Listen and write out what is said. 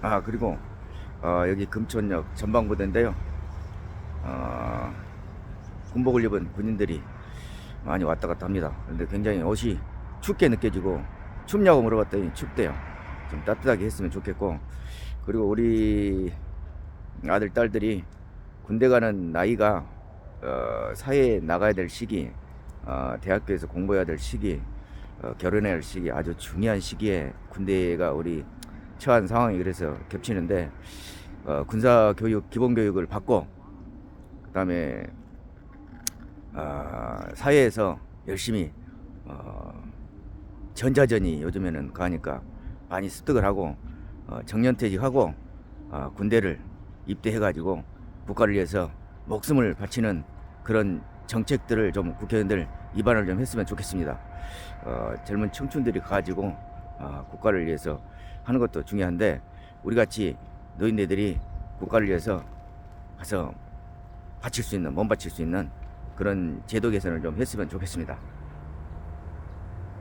아 그리고 어, 여기 금천역 전방부대인데요. 어, 군복을 입은 군인들이 많이 왔다 갔다 합니다. 그런데 굉장히 옷이 춥게 느껴지고 춥냐고 물어봤더니 춥대요. 좀 따뜻하게 했으면 좋겠고 그리고 우리 아들 딸들이 군대 가는 나이가 어, 사회에 나가야 될 시기, 어, 대학교에서 공부해야 될 시기, 어, 결혼해야 할 시기 아주 중요한 시기에 군대가 우리 처한 상황이 그래서 겹치는데 어, 군사 교육 기본 교육을 받고 그다음에 어, 사회에서 열심히 어, 전자전이 요즘에는 가니까 많이 습득을 하고 어, 정년퇴직하고 어, 군대를 입대해가지고 국가를 위해서 목숨을 바치는 그런 정책들을 좀 국회의원들 입안을 좀 했으면 좋겠습니다. 어, 젊은 청춘들이 가지고 어, 국가를 위해서 하는 것도 중요한데 우리 같이 노인네들이 국가를 위해서 가서 바칠 수 있는 몸 바칠 수 있는 그런 제도 개선을 좀 했으면 좋겠습니다.